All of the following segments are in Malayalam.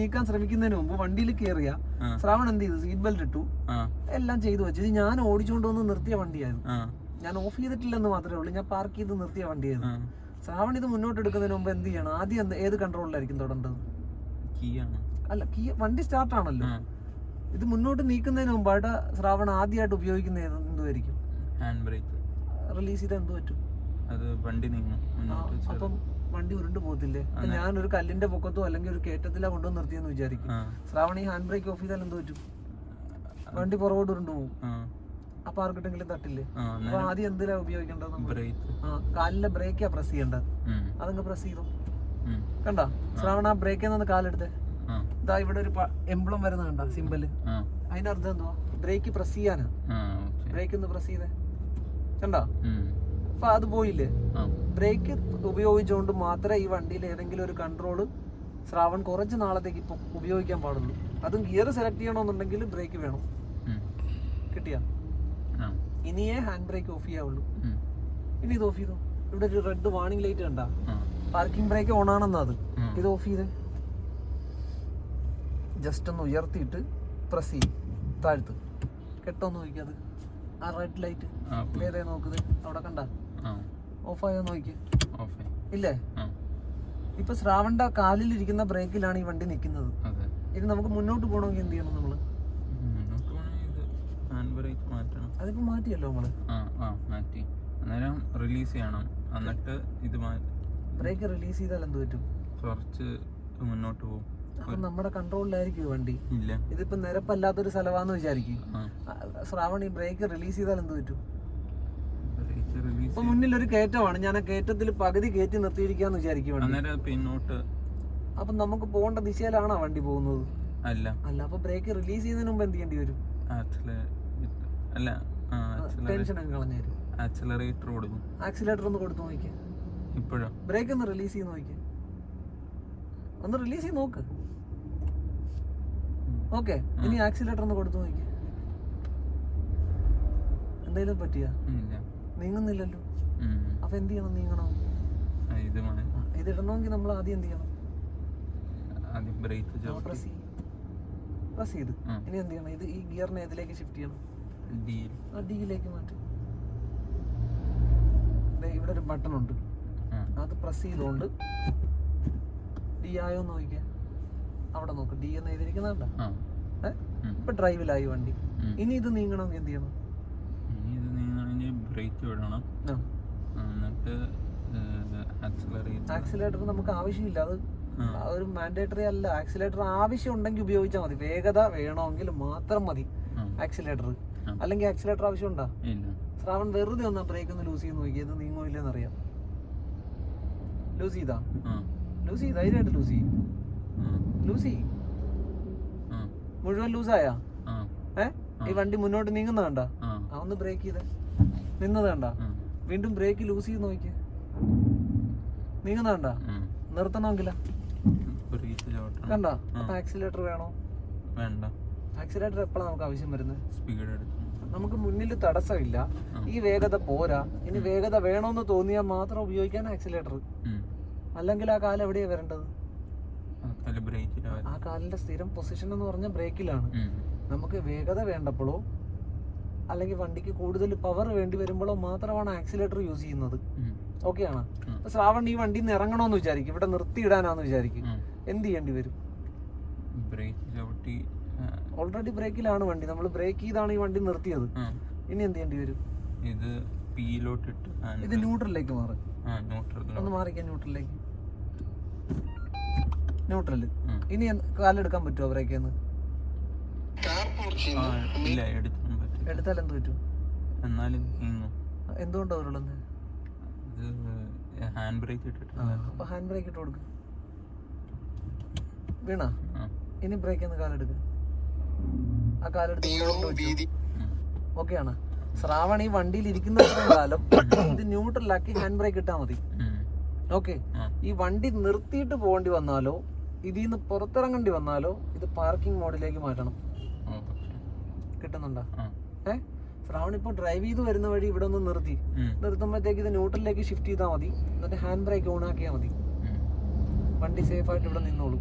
നീക്കാൻ ശ്രമിക്കുന്നതിന് മുമ്പ് വണ്ടിയിൽ കയറിയ. ശ്രാവൺ എന്ത് ചെയ്തു? സീറ്റ് ബെൽറ്റ് ഇട്ടു. എല്ലാം ചെയ്തു വെച്ചു. ഞാൻ ഓടിച്ചുകൊണ്ട് വന്ന് നിർത്തിയ വണ്ടിയായിരുന്നു. ഞാൻ ഓഫ് ചെയ്തിട്ടില്ലെന്ന് മാത്രമേ ഉള്ളൂ. ഞാൻ പാർക്ക് ചെയ്ത് നിർത്തിയ വണ്ടിയായിരുന്നു. ശ്രാവൺ ഇത് മുന്നോട്ട് എടുക്കുന്നതിന് മുമ്പ് എന്ത് ചെയ്യണം? ആദ്യം എന്ത് ഏത് കൺട്രോളിലായിരിക്കും തുടണ്ടത്? അല്ല കീ വണ്ടി സ്റ്റാർട്ട് ആണല്ലോ. ഇത് മുന്നോട്ട് നീക്കുന്നതിന് മുമ്പായിട്ട് ശ്രാവൺ ആദ്യമായിട്ട് ഉപയോഗിക്കുന്ന എന്തുമായിരിക്കും ഹാൻഡ് ബ്രേക്ക് റിലീസ് ചെയ്ത് എന്ത് പറ്റും? അത് വണ്ടി നീങ്ങും. അപ്പം വണ്ടി ഉരുണ്ട് പോകത്തില്ലേ? ഒരു കല്ലിന്റെ പൊക്കത്തോ അല്ലെങ്കിൽ ഒരു കേറ്റത്തിലാ കൊണ്ടുവന്ന് നിർത്തിയെന്ന് വിചാരിക്കും. ശ്രാവണി ഈ ഹാൻഡ് ബ്രേക്ക് ഓഫ് ചെയ്താൽ എന്ത് പറ്റും? വണ്ടി പുറകോട്ട് ഉരുണ്ട് പോകും അപ്പൊ ആർക്കിട്ടെങ്കിലും തട്ടില്ലേ? ആ അപ്പൊ ആദ്യം എന്തിനാ ഉപയോഗിക്കേണ്ടത് കാലിലെ ബ്രേക്കാ പ്രസ് ചെയ്യേണ്ടത്. അതങ്ങ് പ്രസ് ചെയ്തു? കണ്ട? ശ്രാവണ ബ്രേക്ക് ബ്രേക്കിൽ നിന്ന് കാലെടുത്ത്. ഇതാ ഇവിടെ ഒരു എംബ്ലം വരുന്ന കണ്ട? സിമ്പിൾ അതിന്റെ അർത്ഥം എന്തുവാ? ബ്രേക്ക് പ്രസ് ചെയ്യാനാ. ബ്രേക്ക് ഒന്ന് പ്രസ് ചെയ്തേ. കണ്ടോ. അപ്പൊ അത് പോയില്ലേ? ബ്രേക്ക് ഉപയോഗിച്ചുകൊണ്ട് മാത്രമേ ഈ വണ്ടിയിൽ ഏതെങ്കിലും ഒരു കൺട്രോൾ ശ്രാവൺ കുറച്ച് നാളത്തേക്ക് ഇപ്പം ഉപയോഗിക്കാൻ പാടുള്ളൂ. അതും ഗിയർ സെലക്ട് ചെയ്യണമെന്നുണ്ടെങ്കിൽ ബ്രേക്ക് വേണം. കിട്ടിയ? ഇനിയേ ഹാൻഡ് ബ്രേക്ക് ഓഫ് ചെയ്യാവുള്ളൂ. ഇനി ഇത് ഓഫ് ചെയ്തു? ഇവിടെ ഒരു റെഡ് വാർണിംഗ് ലൈറ്റ് കണ്ട? പാർക്കിംഗ് ബ്രേക്ക് ഓൺ ആണെന്നാ അത്. ഇത് ഓഫ് ചെയ്ത്. ജസ്റ്റ് ഒന്ന് ഉയർത്തിയിട്ട് പ്രസ് ചെയ്യും. താഴ്ത്ത്. കെട്ടോന്ന് നോക്കിയത് ആ റെഡ് ലൈറ്റ്. ഏതേ നോക്കുന്നത് അവിടെ കണ്ട? ഓഫായോ നോക്കി. ഇല്ലേ? ഇപ്പൊ ശ്രാവണ്ട കാലിലിരിക്കുന്ന ബ്രേക്കിലാണ് ഈ വണ്ടി നിൽക്കുന്നത് ഇത് ഇനി നമുക്ക് മുന്നോട്ട് പോകണമെങ്കിൽ എന്ത് ചെയ്യണം നമ്മൾ? അതിപ്പോ മാറ്റിയല്ലോ നമ്മൾ? മാറ്റി. അന്നേരം റിലീസ് ചെയ്യണം. എന്നിട്ട് ഇത് ബ്രേക്ക് റിലീസ് ചെയ്താൽ എന്ത് പറ്റും? കുറച്ച് മുന്നോട്ട് പോകും നമ്മുടെ കൺട്രോളിലായിരിക്കും വണ്ടി. ഇല്ല. ഇതിപ്പോ നിരപ്പല്ലാത്തൊരു സ്ഥലമാന്ന് വിചാരിക്കും. ശ്രാവണി ബ്രേക്ക് റിലീസ് ചെയ്താൽ എന്ത് പറ്റും? ഇപ്പൊ മുന്നിൽ ഒരു കയറ്റമാണ്. ഞാൻ ആ കയറ്റത്തിൽ പകുതി കയറ്റി നിർത്തിയിരിക്കാന്ന് വിചാരിക്കും പിന്നോട്ട് അപ്പൊ നമുക്ക് പോകേണ്ട ദിശയിലാണോ വണ്ടി പോകുന്നത്? അല്ല. അല്ല അപ്പൊ ബ്രേക്ക് റിലീസ് ചെയ്യുന്നതിന് മുമ്പ് എന്ത് ചെയ്യേണ്ടി വരും? അല്ല ടെൻഷൻ അങ്ങ് ആക്സിലറേറ്റർ കൊടുക്കും ആക്സിലേറ്റർ ഒന്ന് കൊടുത്തു നോക്കിയേ ഇപ്പോഴോ? ബ്രേക്ക് ഒന്ന് റിലീസ് ചെയ്ത് നോക്കിയേ ഒന്ന് റിലീസ് ചെയ്ത് നോക്ക്. ഓക്കെ ഇനി ആക്സിലേറ്റർ ഒന്ന് കൊടുത്തു നോക്കിയേ എന്തെങ്കിലും പറ്റിയ? ഇല്ല. നീങ്ങുന്നില്ലല്ലോ. അപ്പൊ എന്ത് ചെയ്യണം? നീങ്ങണോ? ഇതിടണമെങ്കിൽ ഇത് ഇടണമെങ്കിൽ നമ്മൾ ആദ്യം എന്ത് ചെയ്യണം? പ്രസ് ചെയ്ത് പ്രസ് ചെയ്ത്. ഇനി എന്ത് ചെയ്യണം? ഇത് ഈ ഗിയറിനെ ഇതിലേക്ക് ഷിഫ്റ്റ് ചെയ്യണം. ആ ഡിയിലേക്ക് മാറ്റും. ഇവിടെ ഒരു ബട്ടൺ ഉണ്ട്. അത് പ്രസ് ചെയ്തുകൊണ്ട് ഡി ആയോ എന്ന് നോക്കിയാ അവിടെ നോക്ക്. ഡി എന്ന് എഴുതിയിരിക്കുന്നതല്ല. ഇപ്പൊ ഡ്രൈവിലായി വണ്ടി. ഇനി ഇത് നീങ്ങണമെങ്കിൽ എന്ത് ചെയ്യണം? ബ്രേക്ക് വിടണം. എന്നിട്ട് ആക്സിലേറ്റർ നമുക്ക് ആവശ്യമില്ല. അത് ഒരു മാൻഡേറ്ററി അല്ല. ആക്സിലേറ്റർ ആവശ്യം ഉണ്ടെങ്കിൽ ഉപയോഗിച്ചാൽ മതി. വേഗത വേണമെങ്കിൽ മാത്രം മതി. ആക്സിലേറ്റർ. അല്ലെങ്കിൽ ആക്സിലേറ്റർ ആവശ്യമുണ്ടോ? ശ്രാവൺ വെറുതെ ഒന്ന് ബ്രേക്ക് ഒന്ന് ലൂസ് ചെയ്ത് നോക്കി ഇത് നീങ്ങോ ഇല്ലെന്ന് അറിയാം. ലൂസ് ചെയ്താ? ലൂസ് ചെയ്ത് ധൈര്യമായിട്ട് ലൂസ് ചെയ്യും. ലൂസ് ചെയ്യും. മുഴുവൻ ലൂസായാ ഏ? ഈ വണ്ടി മുന്നോട്ട് നീങ്ങുന്ന കണ്ട? ആ. ഒന്ന് ബ്രേക്ക് ചെയ്ത്. നിന്നത് കണ്ട? വീണ്ടും ബ്രേക്ക് ലൂസ് ചെയ്ത് നോക്കി നീങ്ങുന്ന കണ്ട? നിർത്തണമെങ്കില. കണ്ട. അപ്പൊ ആക്സിലേറ്റർ വേണോ? വേണ്ട. ആക്സിലേറ്റർ എപ്പോഴാണ് നമുക്ക് ആവശ്യം വരുന്നത് സ്പീഡ് നമുക്ക് മുന്നിൽ തടസ്സമില്ല. ഈ വേഗത പോരാ. ഇനി വേഗത വേണമെന്ന് തോന്നിയാൽ മാത്രം ഉപയോഗിക്കാൻ ആക്സിലേറ്റർ അല്ലെങ്കിൽ ആ കാലം എവിടെയാ വരേണ്ടത്? ആ കാലിന്റെ സ്ഥിരം പൊസിഷൻ എന്ന് പറഞ്ഞ ബ്രേക്കിലാണ് നമുക്ക് വേഗത വേണ്ടപ്പോഴോ അല്ലെങ്കിൽ വണ്ടിക്ക് കൂടുതൽ പവർ വേണ്ടി വരുമ്പോഴോ മാത്രമാണ് ആക്സിലേറ്റർ യൂസ് ചെയ്യുന്നത്. ഓക്കെയാണ് ആണോ? അപ്പൊ ശ്രാവൺ ഈ വണ്ടിയിൽ നിന്ന് ഇറങ്ങണമെന്ന് വിചാരിക്കും. ഇവിടെ നിർത്തിയിടാനാന്ന് വിചാരിക്കും. എന്ത് ചെയ്യേണ്ടി വരും? ബ്രേക്ക് ഓൾറെഡി ബ്രേക്കിലാണ് വണ്ടി. നമ്മൾ ബ്രേക്ക് ചെയ്താണ് ഈ വണ്ടി നിർത്തിയത്. ഇനി എന്ത് ചെയ്യേണ്ടി വരും? ഇത് പിയിലോട്ടിട്ട് ഇത് ന്യൂട്രലിലേക്ക് മാറ്. ഒന്ന് മാറിക്കാൻ ന്യൂട്രലിലേക്ക് ന്യൂട്രൽ ഇനി കാലെടുക്കാൻ പറ്റുമോ ബ്രേക്കിൽ നിന്ന് ഇല്ല പറ്റും എടുത്താൽ എന്ത് പറ്റും എന്നാലും നീങ്ങും. എന്തുകൊണ്ടാ ഉരുളുന്നത്? ഇത് ഹാൻഡ് ബ്രേക്ക് ഇട്ടിട്ട്. അപ്പൊ ഹാൻഡ് ബ്രേക്ക് ഇട്ട് കൊടുക്ക്. വീണ? ഇനി ബ്രേക്ക് ഒന്ന് കാലെടുക്ക്. ആ കാലെടുത്ത് ഓക്കെ ആണ്. ശ്രാവൺ ഈ വണ്ടിയിൽ ഇരിക്കുന്ന കാലം ഇത് ന്യൂട്രലാക്കി ഹാൻഡ് ബ്രേക്ക് ഇട്ടാ മതി. ഓക്കെ ഈ വണ്ടി നിർത്തിയിട്ട് പോകേണ്ടി വന്നാലോ ഇതിൽ നിന്ന് പുറത്തിറങ്ങേണ്ടി വന്നാലോ ഇത് പാർക്കിംഗ് മോഡിലേക്ക് മാറ്റണം. കിട്ടുന്നുണ്ടോ? ആ. ഏ ശ്രാവൺ ഇപ്പോൾ ഡ്രൈവ് ചെയ്ത് വരുന്ന വഴി ഇവിടെ ഒന്ന് നിർത്തി. നിർത്തുമ്പോഴത്തേക്ക് ഇത് ന്യൂട്രലിലേക്ക് ഷിഫ്റ്റ് ചെയ്താൽ മതി എന്നിട്ട് ഹാൻഡ് ബ്രേക്ക് ഓൺ ആക്കിയാൽ മതി. വണ്ടി സേഫ് ആയിട്ട് ഇവിടെ നിന്നോളൂ.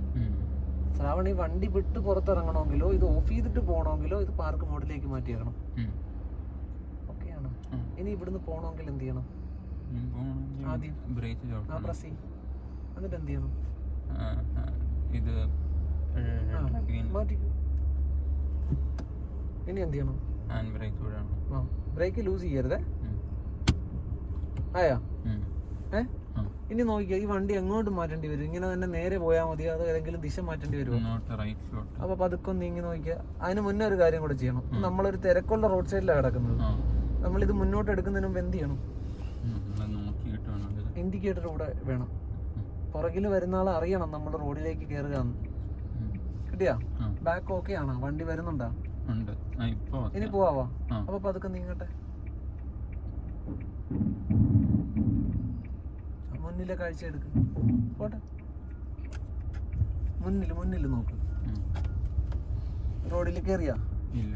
ശ്രാവൺ ഈ വണ്ടി വിട്ട് പുറത്തിറങ്ങണമെങ്കിലോ ഇത് ഓഫ് ചെയ്തിട്ട് പോകണമെങ്കിലോ ഇത് പാർക്ക് മോഡിലേക്ക് മാറ്റിയേക്കണം. ഓക്കെയാണ്. ഇനി ഇവിടുന്ന് പോകണമെങ്കിൽ എന്ത് ചെയ്യണം ആദ്യം. പ്രസ് ചെയ്യും എന്നിട്ട് എന്ത് ചെയ്യണം ഇത് മാറ്റി ഇനി എന്ത് ചെയ്യണം ഹാൻഡ് ബ്രേക്ക് ആ ബ്രേക്ക് ലൂസ് ചെയ്യരുതേ. ആയോ? ഏ? ഇനി നോക്കിയാ ഈ വണ്ടി എങ്ങോട്ട് മാറ്റേണ്ടി വരും? ഇങ്ങനെ തന്നെ നേരെ പോയാൽ മതി അതോ ഏതെങ്കിലും ദിശ മാറ്റേണ്ടി വരുമോ റൈറ്റിലോട്ട് അപ്പൊ പതുക്കെ നീങ്ങി നോക്കിയാ അതിന് മുന്നേ ഒരു കാര്യം കൂടെ ചെയ്യണം. നമ്മളൊരു തിരക്കുള്ള റോഡ് സൈഡിലാണ് കിടക്കുന്നത്. നമ്മൾ ഇത് മുന്നോട്ട് എടുക്കുന്നതിന് മുമ്പ് എന്ത് ചെയ്യണം? ഇൻഡിക്കേറ്റർ ഇവിടെ വേണം പുറകിൽ വരുന്ന ആൾ അറിയണം നമ്മുടെ റോഡിലേക്ക് കയറുക കിട്ടിയാ? ബാക്ക് ഓക്കെ ആണോ? വണ്ടി വരുന്നുണ്ടാ? ഉണ്ട്. ഇനി പോവാ അപ്പൊ പതുക്കെ നീങ്ങട്ടെ. മുന്നിലെ കാഴ്ച എടുക്ക്. പോട്ടെ. മുന്നിൽ മുന്നിൽ നോക്ക്. റോഡിൽ കയറിയാ ഇല്ല.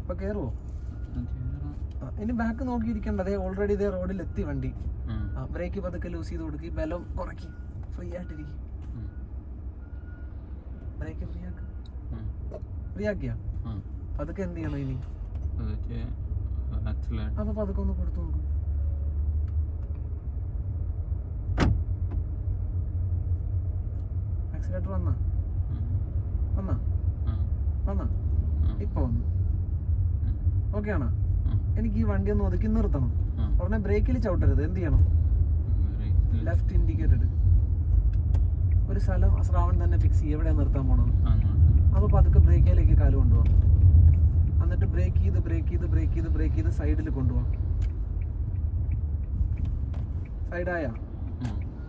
അപ്പൊ കേറുവോ? ഇനി ബാക്ക് നോക്കിയിരിക്കണ്ട. അതേ ഓൾറെഡി ഇതേ റോഡിൽ എത്തി വണ്ടി ബ്രേക്ക് പതുക്കെ ലൂസ് ചെയ്ത് കൊടുക്കി. ബലം കുറക്കി ഫ്രീ ആയിട്ടിരിക്കും. ബ്രേക്ക് ഫ്രീ ആക്ക. ഫ്രീ ആക്കിയാ? ആ. പതുക്കെ എന്ത് ചെയ്യണം ഇനി? അപ്പൊ പതുക്കെ ഒന്ന് കൊടുത്തു നോക്കും. ആക്സിലേറ്റർ വന്നാ? വന്നാ? വന്നാ? ഇപ്പൊ വന്നു. ഓക്കെ ആണോ? എനിക്ക് ഈ വണ്ടി ഒന്ന് ഒതുക്കി നിർത്തണം. ഉടനെ ബ്രേക്കിൽ ചവിട്ടരുത്. എന്ത് ചെയ്യണം? ലെഫ്റ്റ് ഇൻഡിക്കേറ്റഡ് ഒരു സ്ഥലം ശ്രാവൺ തന്നെ ഫിക്സ് ചെയ്യും. എവിടെയാണ് നിർത്താൻ പോണത്? അപ്പോൾ പതുക്കെ ബ്രേക്കിലേക്ക് കാൽ കൊണ്ടുപോകാം എന്നിട്ട് ബ്രേക്ക് ചെയ്ത് ബ്രേക്ക് ചെയ്ത് ബ്രേക്ക് ചെയ്ത് ബ്രേക്ക് ചെയ്ത് സൈഡിൽ കൊണ്ടുപോകാം സൈഡായ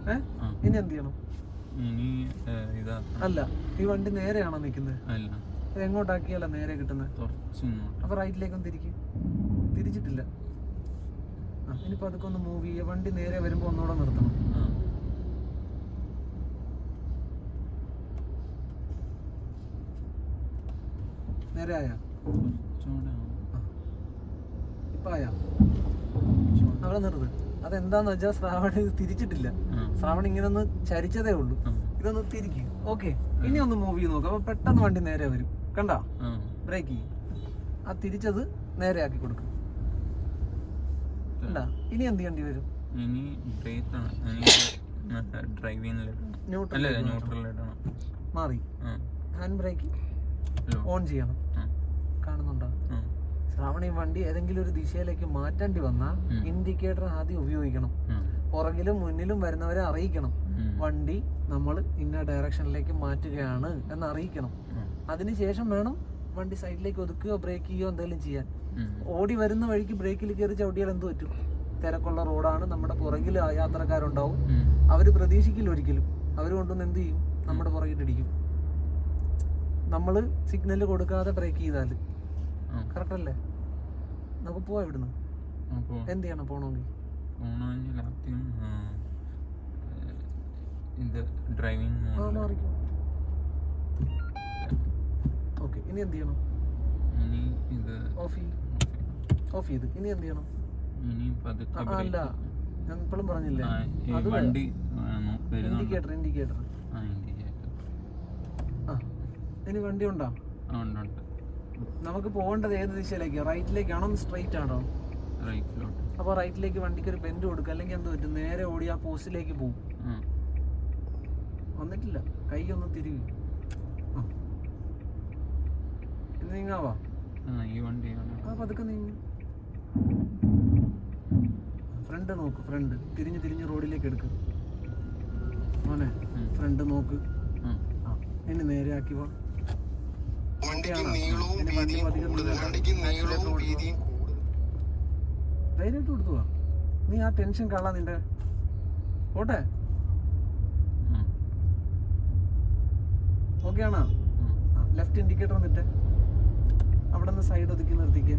ഏ? ഇനി എന്ത് ചെയ്യണം? അല്ല ഈ വണ്ടി നേരെയാണോ നിൽക്കുന്നത് എങ്ങോട്ടാക്കിയല്ല നേരെ കിട്ടുന്നത് അപ്പൊ റൈറ്റിലേക്കൊന്ന് തിരിക്കും. തിരിച്ചിട്ടില്ല. ഇനിയിപ്പോ അതൊക്കെ ഒന്ന് മൂവ് ചെയ്യുക വണ്ടി നേരെ വരുമ്പോ ഒന്നുകൂടെ നിർത്തണം ആ. നേരെ ആയാ. ഇപ്പം ആയാ? അവിടെ നിർത്ത്. അതെന്താന്ന് വെച്ചാൽ ശ്രാവൺ ഇത് തിരിച്ചിട്ടില്ല. ആ. ശ്രാവൺ ഇങ്ങനെ ഒന്ന് ചരിച്ചതേ ഉള്ളൂ. ഇതൊന്ന് തിരിക്കും. ഓക്കെ. ഇനി ഒന്ന് മൂവ് ചെയ്ത് നോക്കാം. അപ്പൊ പെട്ടെന്ന് വണ്ടി നേരെ വരും. കണ്ട? ബ്രേക്ക് ചെയ്യും. ആ തിരിച്ചത് നേരെ ആക്കി കൊടുക്കും. കണ്ട? ഇനി എന്ത് ചെയ്യേണ്ടി വരും? ഇനി ബ്രേക്ക് ആണ്. ഡ്രൈവിംഗിലിടണം ന്യൂട്രൽ മാറി. ഹാൻഡ് ബ്രേക്ക് ഓൺ ചെയ്യണം. ശ്രാവണ ഈ വണ്ടി ഏതെങ്കിലും ഒരു ദിശയിലേക്ക് മാറ്റേണ്ടി വന്നാൽ. ഇൻഡിക്കേറ്റർ ആദ്യം ഉപയോഗിക്കണം. പുറകിലും മുന്നിലും വരുന്നവരെ അറിയിക്കണം. വണ്ടി നമ്മൾ ഇന്ന ഡയറക്ഷനിലേക്ക് മാറ്റുകയാണ് എന്ന് അറിയിക്കണം. അതിനുശേഷം വേണം വണ്ടി സൈഡിലേക്ക് ഒതുക്കുകയോ ബ്രേക്ക് ചെയ്യുകയോ എന്തെങ്കിലും ചെയ്യാൻ. ഓടി വരുന്ന വഴിക്ക് ബ്രേക്കിൽ കയറി ചവിട്ടിയാൽ എന്ത് പറ്റും? തിരക്കുള്ള റോഡാണ് നമ്മുടെ പുറകിൽ യാത്രക്കാരുണ്ടാവും. അവർ പ്രതീക്ഷിക്കില്ല ഒരിക്കലും. അവർ കൊണ്ടുവന്ന് എന്ത് ചെയ്യും? നമ്മുടെ പുറകിലിടിക്കും നമ്മൾ സിഗ്നൽ കൊടുക്കാതെ ബ്രേക്ക് ചെയ്താൽ ആ. നമുക്ക് പോവാ ഇവിടുന്ന്. എന്ത് ചെയ്യണം പോണമെങ്കിൽ ഓക്കെ ഇനി എന്ത് ചെയ്യണം? ഇനി ഇത് ഓഫ് ചെയ്യും. ഓഫ് ചെയ്ത്. ഇനി എന്ത് ചെയ്യണം? അല്ല. ഞാൻ ഇപ്പോഴും പറഞ്ഞില്ലേ? ഇൻഡിക്കേറ്റർ ഇൻഡിക്കേറ്റർ ഇനി വണ്ടി ഉണ്ടോ? ഉണ്ട് ഉണ്ട്. നമുക്ക് പോകേണ്ടത് ഏത് ദിശയിലേക്ക്? റൈറ്റിലേക്കാണോ സ്ട്രൈറ്റ് ആണോ? റൈറ്റിലോട്ട് അപ്പോൾ റൈറ്റിലേക്ക് വണ്ടിക്ക് ഒരു ബെൻഡ് കൊടുക്കുക. അല്ലെങ്കിൽ എന്ത് പറ്റും? നേരെ ഓടി ആ പോസ്റ്റിലേക്ക് പോകും വന്നിട്ടില്ല. കൈ ഒന്ന് തിരികെ നീങ്ങാവാ? ഈ വണ്ടി ആ പതുക്കെ നീങ്ങി. ഫ്രണ്ട് നോക്ക് ഫ്രണ്ട്. തിരിഞ്ഞ് തിരിഞ്ഞ് റോഡിലേക്ക് എടുക്ക്. മോനെ ഫ്രണ്ട് നോക്ക്. ആ എന്നെ നേരെ ആക്കി വാ. വണ്ടിക്ക് നീളവും വീതിയും കൂടുതൽ വണ്ടിക്ക് നീളവും. വീതിയും ധൈര്യമായിട്ട് കൊടുത്തു വാ. നീ ആ ടെൻഷൻ കളാ നിന്റെ പോട്ടെ? ഓക്കെ ആണോ? ലെഫ്റ്റ് ഇൻഡിക്കേറ്റർ എന്നിട്ട് അവിടെ നിന്ന് സൈഡ് ഒതുക്കി നിർത്തിക്കുക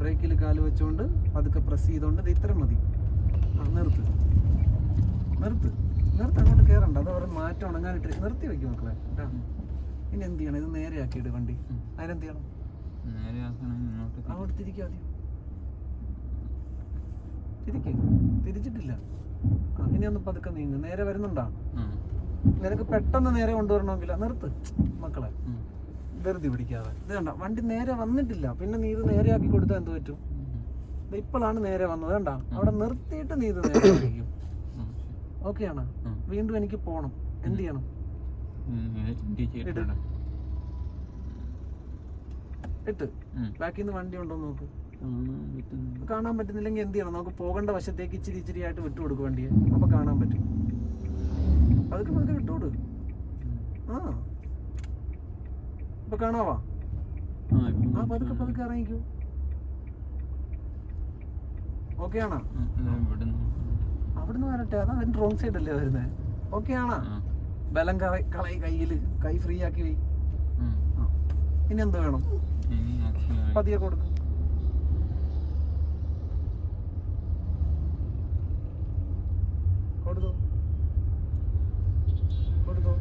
ബ്രേക്കിൽ കാൽ വെച്ചുകൊണ്ട് പതുക്കെ പ്രസ് ചെയ്തുകൊണ്ട് ഇത് ഇത്ര മതി. ആ നിർത്ത്. നിർത്ത്. നിർത്ത് അങ്ങോട്ട് കയറണ്ട അത് അവരെ മാറ്റം ഉണങ്ങാനിട്ട് നിർത്തി വെക്കും മക്കളെ. കേട്ടോ ഇനി എന്ത് ചെയ്യണം? ഇത് നേരെ ആക്കിയിട്ട് വണ്ടി. അതിനെന്ത് ചെയ്യണം? അങ്ങോട്ട് തിരിക്കുക ആദ്യം? തിരിക്കേ. തിരിച്ചിട്ടില്ല. ഇനി ഒന്ന് പതുക്കെ നീങ്ങ്. നേരെ വരുന്നുണ്ടാ? നിനക്ക് പെട്ടെന്ന് നേരെ കൊണ്ടുവരണമെങ്കിൽ നിർത്ത് മക്കളെ. വെറുതെ ധൃതി പിടിക്കാതെ. ഇത് കണ്ട വണ്ടി നേരെ വന്നിട്ടില്ല. പിന്നെ നീ ഇത് നേരെയാക്കി കൊടുത്താൽ എന്ത് പറ്റും? ഇപ്പോഴാണ് നേരെ വന്നത്. കണ്ട അവിടെ നിർത്തിയിട്ട് നീ ഇത് നേരെ ആക്കിക്കും ഉം. ഓക്കെ ആണ് വീണ്ടും എനിക്ക് പോകണം എന്ത് ചെയ്യണം ഉം. ഇൻഡിക്കേറ്റർ ഇട്. ഇടാം. ഇട്ട്. ബാക്കിൽ നിന്ന് വണ്ടി ഉണ്ടോ നോക്ക്. കാണാൻ പറ്റുന്നില്ല. പറ്റുന്നില്ലെങ്കിൽ എന്ത് ചെയ്യണം? നമുക്ക് പോകേണ്ട വശത്തേക്ക് ഇച്ചിരി ഇച്ചിരി ആയിട്ട് വിട്ടു കൊടുക്കും വണ്ടിയെ. അപ്പൊ കാണാൻ പറ്റും. അതൊക്കെ പതുക്കെ വിട്ടുകൊടു ഉം. ആ. ഇപ്പൊ കാണാവാ? ആ, പതുക്കെ പതുക്കെ ഇറങ്ങിക്കൂ. ഓക്കെ ആണോ. അവിടുന്ന് വരട്ടെ. അതാ അതിന്റെ റോങ് സൈഡ് അല്ലേ വരുന്നത് ഓക്കെ ആണോ. ബലം കള- കളയി കയ്യിൽ കൈ ഫ്രീ ആക്കി വൈ. ഇനി എന്ത് വേണം? പതിയെ കൊടുക്കും. കൊടുത്തു? കൊടുത്തു?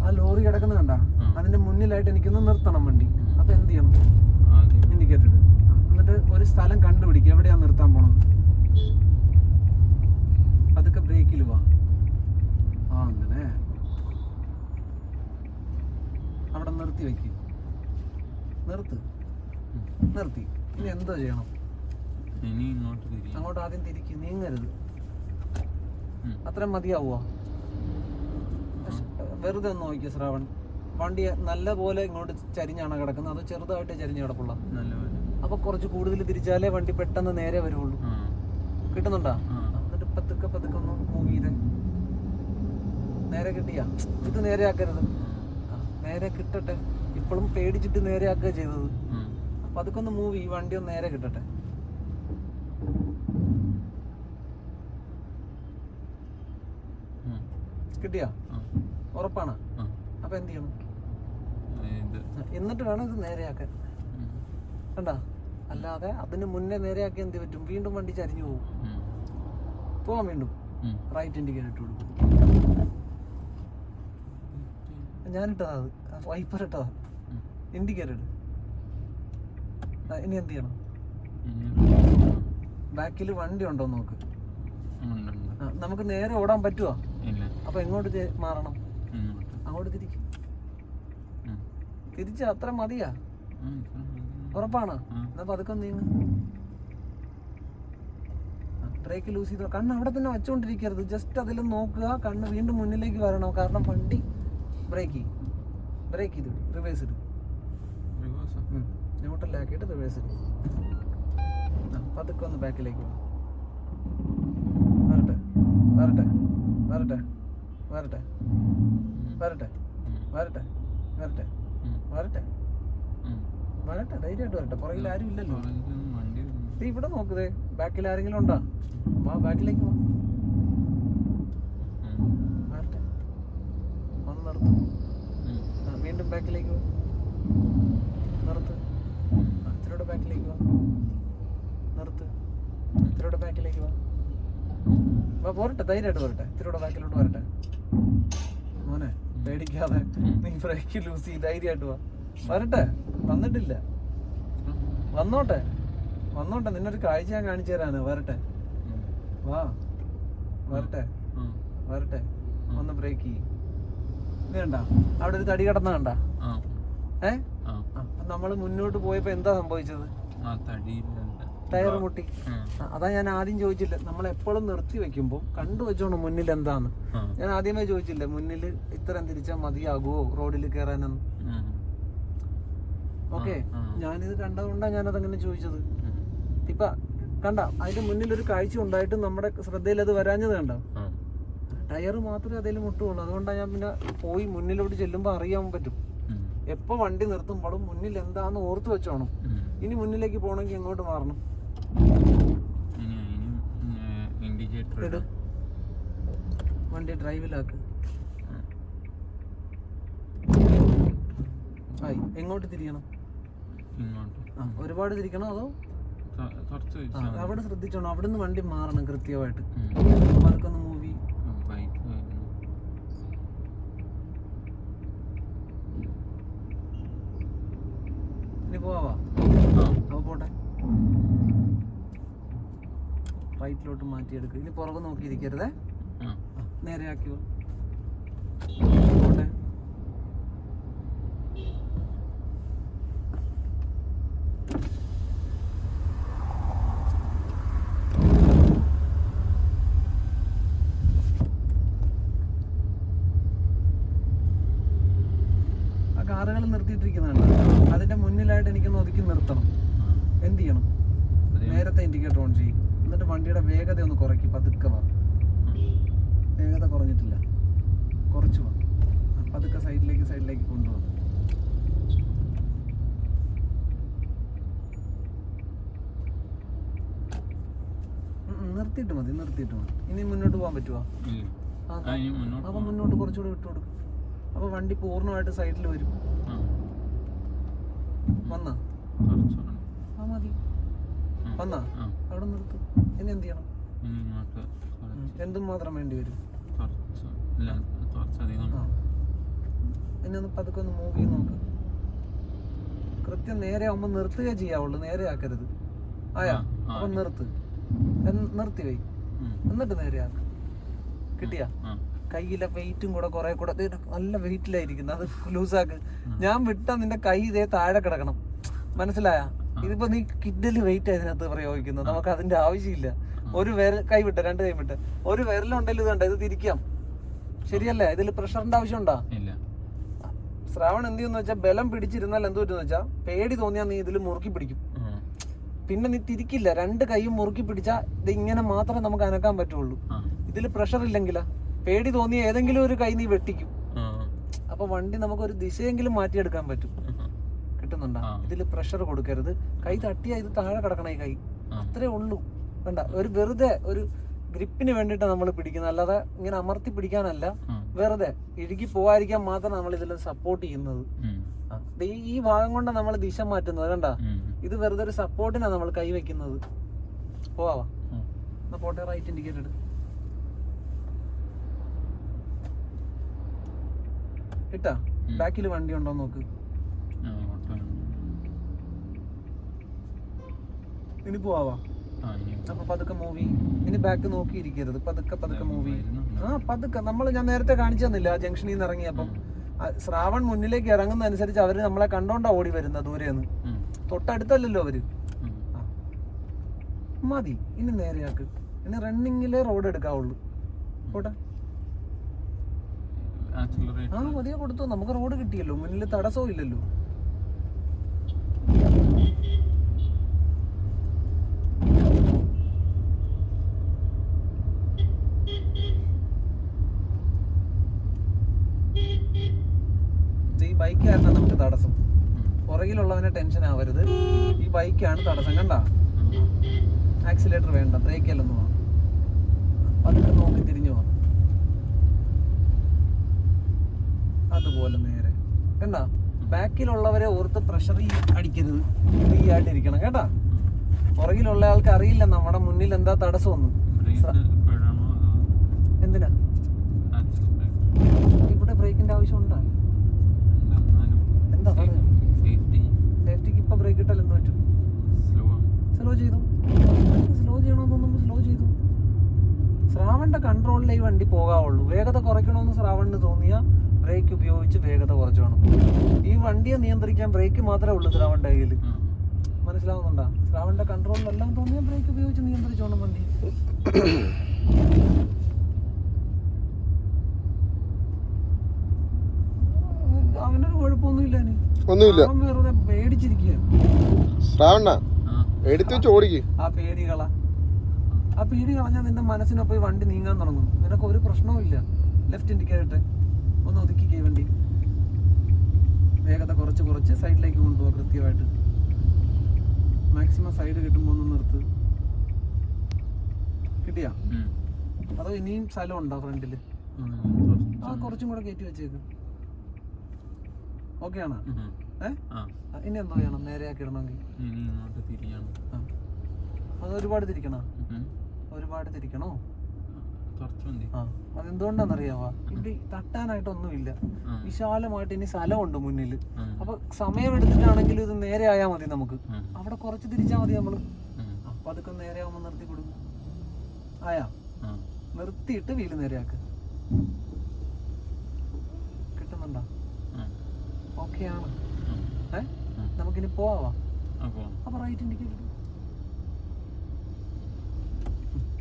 ആ ലോറി കിടക്കുന്ന കണ്ട? അതിന്റെ മുന്നിലായിട്ട് എനിക്കൊന്ന് നിർത്തണം വണ്ടി അപ്പൊ എന്ത് ചെയ്യണം ആദ്യം ഇൻഡിക്കേറ്റർ ഇട് എന്നിട്ട് ഒരു സ്ഥലം കണ്ടുപിടിക്കുക എവിടെയാ നിർത്താൻ പോണത്? അതൊക്കെ ബ്രേക്കിൽ വാ. ആ അങ്ങനെ. അവിടെ നിർത്തി വെക്ക്. നിർത്ത്. നിർത്തി. ഇനി എന്തോ ചെയ്യണം? ഇനി ഇങ്ങോട്ട് അങ്ങോട്ട് ആദ്യം തിരിക്ക്. നീങ്ങരുത്. അത്ര അത്രയും മതിയാവുക വെറുതെ ഒന്ന് നോക്കിയ ശ്രാവൺ. വണ്ടി നല്ല പോലെ ഇങ്ങോട്ട് ചരിഞ്ഞാണ് കിടക്കുന്നത്? അത് ചെറുതായിട്ട് ചരിഞ്ഞ് കിടപ്പുള്ള നല്ലപോലെ. അപ്പൊ കുറച്ച് കൂടുതൽ തിരിച്ചാലേ വണ്ടി പെട്ടെന്ന് നേരെ വരുള്ളൂ. കിട്ടുന്നുണ്ടോ? എന്നിട്ട് പതുക്കെ പതുക്കെ ഒന്ന് മൂവ് ചെയ്ത്. നേരെ കിട്ടിയ? ഇത് നേരെ ആക്കരുത്. നേരെ കിട്ടട്ടെ. ഇപ്പോഴും പേടിച്ചിട്ട് നേരെ ആക്കുക ചെയ്തത്. അപ്പൊ അതൊക്കെ ഒന്ന് മൂവ് ഈ വണ്ടി ഒന്ന് നേരെ കിട്ടട്ടെ. കിട്ടിയ? ഉറപ്പാണ്. അപ്പൊ എന്ത് ചെയ്യണം? എന്നിട്ട് വേണം ഇത് നേരെയാക്കാൻ. കണ്ടാ? അല്ലാതെ അതിന് മുന്നേ നേരെയാക്കി എന്ത് പറ്റും? വീണ്ടും വണ്ടി ചരിഞ്ഞു പോകും. പോകാൻ വീണ്ടും. റൈറ്റ് ഇൻഡിക്കേറ്റർ ഇട്ട് കൊടുക്കും. ഞാനിട്ടതാ അത്. വൈപ്പർ ഇട്ടതാ. ഇൻഡിക്കേറ്റർ ഇട്. ഇനി എന്ത് ചെയ്യണം? ബാക്കിൽ വണ്ടി ഉണ്ടോ നോക്ക്. നമുക്ക് നേരെ ഓടാൻ പറ്റുമോ അപ്പൊ എങ്ങോട്ട് മാറണം? അങ്ങോട്ട് തിരിക്കും. തിരിച്ച് അത്ര മതിയാ. ഉറപ്പാണോ? ആ. എന്നാ പതുക്കെ നീങ്ങ് ബ്രേക്ക് ലൂസ് ചെയ്തോ. കണ്ണ് അവിടെ തന്നെ വെച്ചോണ്ടിരിക്കരുത്. ജസ്റ്റ് അതിൽ നോക്കുക കണ്ണ് വീണ്ടും മുന്നിലേക്ക് വരണം. കാരണം വണ്ടി ബ്രേക്ക് ചെയ്യും. ബ്രേക്ക് ചെയ്ത് റിവേഴ്സ് ഇടും? ന്യൂട്രലാക്കിയിട്ട് റിവേഴ്സ് ഇടും. പതുക്കെ ഒന്ന് ബാക്കിലേക്ക് പോകും വരട്ടെ. വരട്ടെ. വരട്ടെ. വരട്ടെ. വരട്ടെ. വരട്ടെ. വരട്ടെ. വരട്ടെ. വരട്ടെ ധൈര്യമായിട്ട് വരട്ടെ. പുറകിൽ ആരും ഇല്ലല്ലോ. ദേ ഇവിടെ നോക്കുതേ ബാക്കിൽ ആരെങ്കിലും ഉണ്ടോ? വാ ബാക്കിലേക്ക് വാ. ഉം. വരട്ടെ. ഒന്ന് നിർത്തും. വീണ്ടും ബാക്കിലേക്ക് വാ. നിർത്ത്. അച്ഛനോട് ബാക്കിലേക്ക് വാ. നിർത്ത്. അച്ഛനോട് ബാക്കിലേക്ക് വാ. വാ പോരട്ടെ ധൈര്യമായിട്ട് വരട്ടെ. ഇത്തിരിയുടെ ബാക്കിലോട്ട് വരട്ടെ. മോനെ പേടിക്കാതെ നീ ബ്രേക്ക് ലൂസ് ചെയ്ത് ധൈര്യമായിട്ട് വാ. വരട്ടെ. വന്നിട്ടില്ല. വന്നോട്ടെ. വന്നോട്ടെ. നിന്നൊരു കാഴ്ച ഞാൻ കാണിച്ചു തരാണ്. വരട്ടെ. വാ. വരട്ടെ. വരട്ടെ. ഒന്ന് ബ്രേക്ക് ചെയ്യണ്ട ഇത് കണ്ട? അവിടെ ഒരു തടി കിടന്ന കണ്ട. ഏ. നമ്മൾ മുന്നോട്ട് പോയപ്പോ എന്താ സംഭവിച്ചത്? ടയർ മുട്ടി. അതാ ഞാൻ ആദ്യം ചോദിച്ചില്ല. നമ്മൾ എപ്പോഴും നിർത്തി വെക്കുമ്പോൾ കണ്ടു വെച്ചോണം മുന്നിൽ എന്താന്ന്. ഞാൻ ആദ്യമേ ചോദിച്ചില്ല മുന്നിൽ ഇത്രയും തിരിച്ചാൽ മതിയാകുമോ റോഡിൽ കയറാനെന്ന്. ഓക്കെ. ഞാനിത് കണ്ടതുകൊണ്ടാണ് ഞാനതങ്ങനെ ചോദിച്ചത്. ഇപ്പൊ കണ്ട അതിന്റെ മുന്നിൽ ഒരു കാഴ്ച ഉണ്ടായിട്ടും നമ്മുടെ ശ്രദ്ധയിൽ അത് വരാഞ്ഞത് കണ്ട? ടയർ മാത്രമേ അതിൽ മുട്ടുള്ളൂ അതുകൊണ്ടാണ് ഞാൻ പിന്നെ പോയി മുന്നിലോട്ട് ചെല്ലുമ്പോൾ അറിയാൻ പറ്റും. എപ്പൊ എപ്പോൾ വണ്ടി നിർത്തുമ്പോഴും മുന്നിൽ എന്താന്ന് ഓർത്ത് വെച്ചോണം. ഇനി മുന്നിലേക്ക് പോകണമെങ്കിൽ എങ്ങോട്ട് മാറണം? വണ്ടി ഡ്രൈവിലാക്ക്. ആയി എങ്ങോട്ട് തിരിയണം? ഒരുപാട് തിരിക്കണോ അതോ? അവിടെ ശ്രദ്ധിച്ചോണം. അവിടെ നിന്ന് വണ്ടി മാറണം കൃത്യമായിട്ട്. മൂവി ഇനി പോവാ? അപ്പൊ പോട്ടെ. റൈറ്റിലോട്ട് മാറ്റിയെടുക്കുക ഇനി പുറകെ നോക്കിയിരിക്കരുതേ. നേരെ ആക്കിയോ പോട്ടെ ആ കാറുകൾ അതിന്റെ മുന്നിലായിട്ട് എനിക്കൊന്ന് ഒതുക്കി നിർത്തണം. എന്ത് ചെയ്യണം? നേരത്തെ ഇൻഡിക്കേറ്റർ ഓൺ ചെയ്യും. എന്നിട്ട് വണ്ടിയുടെ വേഗത ഒന്ന് കുറയ്ക്കും പതുക്കെ വാ. വേഗത കുറഞ്ഞിട്ടില്ല. കുറച്ചു വാ. പതുക്കെ സൈഡിലേക്ക് സൈഡിലേക്ക് കൊണ്ടുപോകും. നിർത്തിയിട്ട് മതി നിർത്തിയിട്ട് മതി. ഇനി മുന്നോട്ട് പോകാൻ പറ്റുമോ അപ്പൊ മുന്നോട്ട് അപ്പം കുറച്ചുകൂടെ വിട്ടു കൊടുക്കും. അപ്പോൾ വണ്ടി പൂർണമായിട്ട് സൈഡിൽ വരും. വന്നാ? ആ മതി. വന്നാ? അവിടെ നിർത്തും. ഇനി എന്ത് ചെയ്യണം. എന്തും മാത്രം വേണ്ടി വരും. ഇനി ഒന്ന് പതുക്കെ ഒന്ന് മൂവ് ചെയ്ത് നോക്ക്. കൃത്യം നേരെ ആവുമ്പോൾ നിർത്തുകയേ ചെയ്യാവുള്ളൂ. നേരെ ആക്കരുത്. ആയാ? അപ്പൊ നിർത്ത്. നിർത്തി വൈ. എന്നിട്ട് നേരെ ആക്ക്. കിട്ടിയാ? കയ്യിലെ വെയിറ്റും കൂടെ കുറെ കൂടെ. നല്ല വെയിറ്റിലായിരിക്കുന്നു അത് ലൂസാക്ക്. ഞാൻ വിട്ടാ നിന്റെ കൈ ഇതേ താഴെ കിടക്കണം. മനസ്സിലായ? ഇതിപ്പോ നീ കിഡ്ഡിൽ വെയിറ്റ് അതിനകത്ത് പ്രയോഗിക്കുന്നത്. നമുക്ക് അതിന്റെ ആവശ്യമില്ല. ഒരു വിരൽ കൈ വിട്ട രണ്ട് കൈ വിട്ട. ഒരു വിരലുണ്ടെങ്കിൽ ഇത് കണ്ട? ഇത് തിരിക്കാം. ശരിയല്ലേ? ഇതിൽ പ്രഷറിന്റെ ആവശ്യമുണ്ടോ? ശ്രാവൺ എന്ത് ചെയ്യുന്ന വെച്ചാൽ ബലം പിടിച്ചിരുന്നാൽ എന്ത് പറ്റുന്ന വെച്ചാൽ പേടി തോന്നിയാൽ നീ ഇതിൽ മുറുക്കി പിടിക്കും. പിന്നെ നീ തിരിക്കില്ല. രണ്ട് കൈയും മുറുക്കി പിടിച്ചാൽ ഇത് ഇങ്ങനെ മാത്രമേ നമുക്ക് അനക്കാൻ പറ്റുള്ളൂ. ഇതിൽ പ്രഷർ ഇല്ലെങ്കിലാ പേടി തോന്നിയ ഏതെങ്കിലും ഒരു കൈ നീ വെട്ടിക്കും. അപ്പൊ വണ്ടി നമുക്ക് ഒരു ദിശയെങ്കിലും മാറ്റിയെടുക്കാൻ പറ്റും. കിട്ടുന്നുണ്ടോ. ഇതിൽ പ്രഷർ കൊടുക്കരുത്. കൈ തട്ടിയാ ഇത് താഴെ കിടക്കണ ഈ കൈ. അത്രേ ഉള്ളൂ. വേണ്ട. ഒരു വെറുതെ ഒരു ഗ്രിപ്പിന് വേണ്ടിട്ട് നമ്മൾ പിടിക്കുന്നത്. അല്ലാതെ ഇങ്ങനെ അമർത്തി പിടിക്കാനല്ല. വെറുതെ ഇഴുകി പോവാതിരിക്കാൻ മാത്രം നമ്മൾ ഇതിൽ സപ്പോർട്ട് ചെയ്യുന്നത്. ഈ- ഭാഗം കൊണ്ട് നമ്മൾ ദിശ മാറ്റുന്നത്. കണ്ട? ഇത് വെറുതെ ഒരു സപ്പോർട്ടിനാണ് നമ്മൾ കൈ വെക്കുന്നത്. പോവാ ഉം. എന്നാ പോട്ടെ റൈറ്റ് ഇൻഡിക്കേറ്റർ ഇട്ടാ. ബാക്കിൽ വണ്ടി ഉണ്ടോ നോക്ക്. ഇനി പോവാ. അപ്പൊ പതുക്കെ മൂവി. ഇനി ബാക്ക് നോക്കിയിരിക്കരുത്. പതുക്കെ പതുക്കെ മൂവി. ആ പതുക്കെ. നമ്മൾ ഞാൻ നേരത്തെ കാണിച്ചു തന്നില്ല ആ ജംഗ്ഷനിൽ നിന്ന് ഇറങ്ങിയപ്പം ശ്രാവൺ മുന്നിലേക്ക് ഇറങ്ങുന്ന അനുസരിച്ച് അവർ നമ്മളെ കണ്ടോണ്ടാ ഓടി വരുന്ന ദൂരെന്ന്. തൊട്ടടുത്തല്ലല്ലോ അവർ. മതി. ഇനി നേരെയാക്ക്. ഇനി റണ്ണിങ്ങിലെ റോഡ് എടുക്കാവുള്ളൂ. പോട്ടെ. ആ പതിയെ കൊടുത്തു. നമുക്ക് റോഡ് കിട്ടിയല്ലോ. മുന്നിൽ തടസ്സവും ഇല്ലല്ലോ. ഈ ബൈക്കായിരുന്നു നമുക്ക് തടസ്സം. പുറകിലുള്ളവനെ ടെൻഷൻ ആവരുത്. ഈ ബൈക്കാണ് തടസ്സം. കണ്ട. ആക്സിലേറ്റർ വേണ്ട. ബ്രേക്കല്ലെന്ന് പതുക്കെ നോക്കി തിരിഞ്ഞു പോവാം അതുപോലെ നേരെ. കണ്ട? ബാക്കിലുള്ളവരെ ഓർത്ത് പ്രഷർ അടിക്കരുത്. ഫ്രീ ആയിട്ടിരിക്കണം കേട്ടാ? പുറകിലുള്ള ആൾക്ക് അറിയില്ല നമ്മുടെ മുന്നിൽ എന്താ തടസ്സം അതോ എന്തിനാ? ഇവിടെ ബ്രേക്കിന്റെ ആവശ്യം ഉണ്ടാ എന്താ പറയാ safety സേഫ്റ്റിക്ക് ഇപ്പൊ ബ്രേക്ക് ഇട്ടാൽ എന്ത് പറ്റും? സ്ലോ ചെയ്തു. സ്ലോ ചെയ്യണമെന്ന് തോന്നുമ്പോൾ സ്ലോ ചെയ്തു. ശ്രാവണിന്റെ കൺട്രോളിലേ വണ്ടി പോകാവുള്ളൂ. വേഗത കുറയ്ക്കണമെന്ന് ശ്രാവണിന് തോന്നിയ ബ്രേക്ക് ഉപയോഗിച്ച് വേഗത കുറച്ചു വേണം ഈ വണ്ടിയെ നിയന്ത്രിക്കാൻ ബ്രേക്ക് മാത്രമേ ഉള്ളൂ ശ്രാവണിന്റെ കയ്യിൽ. മനസ്സിലാവുന്നുണ്ടോ? ശ്രാവണിന്റെ കൺട്രോളിലെല്ലാം തോന്നിയാൽ ബ്രേക്ക് ഉപയോഗിച്ച് നിയന്ത്രിച്ചോണം വണ്ടി. അവനൊരു കുഴപ്പമൊന്നുമില്ല ഒന്നുമില്ല. അവൻ വെറുതെ പേടിച്ചിരിക്കുകയാണ്. ശ്രാവണ ആ. എടുത്തു വെച്ച് ഓടിക്ക്. ആ പേടി കള ആ പേടി കളഞ്ഞാൽ നിന്റെ മനസ്സിനൊപ്പം വണ്ടി നീങ്ങാൻ തുടങ്ങും. നിനക്ക് ഒരു പ്രശ്നവും ഇല്ല ലെഫ്റ്റ് ഇൻഡിക്കേറ്റർ ഒന്ന് ഒതുക്കിക്കേ വണ്ടി. വേഗത കുറച്ച് കുറച്ച് സൈഡിലേക്ക് കൊണ്ടുപോകാം കൃത്യമായിട്ട്. മാക്സിമം സൈഡ് കിട്ടുമ്പോൾ ഒന്ന് നിർത്ത്. കിട്ടിയാ. അതോ ഇനിയും സ്ഥലം ഉണ്ടോ ഫ്രണ്ടിൽ ഉം. ആ കുറച്ച്. കൂടെ കയറ്റി വെച്ചേക്ക്. ഓക്കെ ആണോ. ഏ? ഇനി എന്തോ ചെയ്യണം? നേരെയാക്കി ഇടണമെങ്കിൽ. അത് ഒരുപാട് തിരിക്കണോ? ഒരുപാട് തിരിക്കണോ? അതെന്തുകൊണ്ടാണെന്നറിയാവാ? ഇവിടെ തട്ടാനായിട്ടൊന്നുമില്ല. ഒന്നുമില്ല വിശാലമായിട്ട് ഇനി സ്ഥലമുണ്ട് മുന്നിൽ. അപ്പൊ സമയം എടുത്തിട്ടാണെങ്കിലും ഇത് നേരെ ആയാൽ മതി നമുക്ക്. അവിടെ കുറച്ച് തിരിച്ചാൽ മതി നമ്മൾ. അപ്പൊ അതൊക്കെ നേരെ ആവുമ്പോൾ നിർത്തി കൊടുക്കും ആയാ? നിർത്തിയിട്ട് വീൽ നേരെയാക്ക്. കിട്ടുന്നുണ്ടോ. ഓക്കെ ആണ്. ഏ. നമുക്കിനി പോവാ. അപ്പോ റൈറ്റ് ഇൻഡിക്കേറ്റർ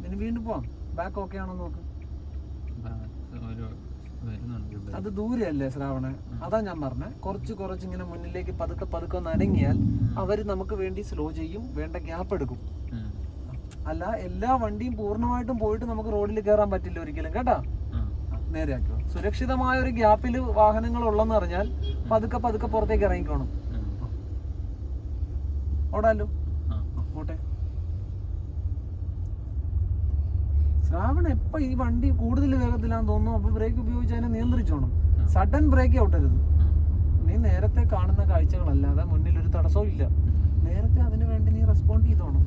ഇനി വീണ്ടും പോവാം. ബാക്ക് ഓക്കെ ആണോ നോക്ക്? അത് ദൂരെയല്ലേ ശ്രാവണ അതാ ഞാൻ പറഞ്ഞ. കുറച്ച് കുറച്ച് ഇങ്ങനെ മുന്നിലേക്ക് പതുക്കെ പതുക്കെ ഒന്ന് അനങ്ങിയാൽ അവർ നമുക്ക് വേണ്ടി സ്ലോ ചെയ്യും വേണ്ട ഗ്യാപ്പ് എടുക്കും. അല്ല എല്ലാ വണ്ടിയും പൂർണമായിട്ടും പോയിട്ട് നമുക്ക് റോഡിൽ കയറാൻ പറ്റില്ല ഒരിക്കലും കേട്ടാ. നേരെയാക്കുക സുരക്ഷിതമായ ഒരു ഗ്യാപ്പിൽ വാഹനങ്ങൾ ഉള്ളെന്ന് പറഞ്ഞാൽ പതുക്കെ പതുക്കെ പുറത്തേക്ക് ഇറങ്ങിക്കോണം. ഓടാലോ ആ. പോട്ടെ ശ്രാവൺ എപ്പോ ഈ വണ്ടി കൂടുതൽ വേഗത്തിലാന്ന് തോന്നുന്നു. അപ്പോൾ ബ്രേക്ക് ഉപയോഗിച്ച് അതിനെ നിയന്ത്രിച്ചോണം. സഡൻ ബ്രേക്ക് ഔട്ടരുത് നീ നേരത്തെ കാണുന്ന കാഴ്ചകളല്ലാതെ മുന്നിൽ ഒരു തടസ്സവും ഇല്ല നേരത്തെ അതിനു വേണ്ടി നീ റെസ്പോണ്ട് ചെയ്തോണം.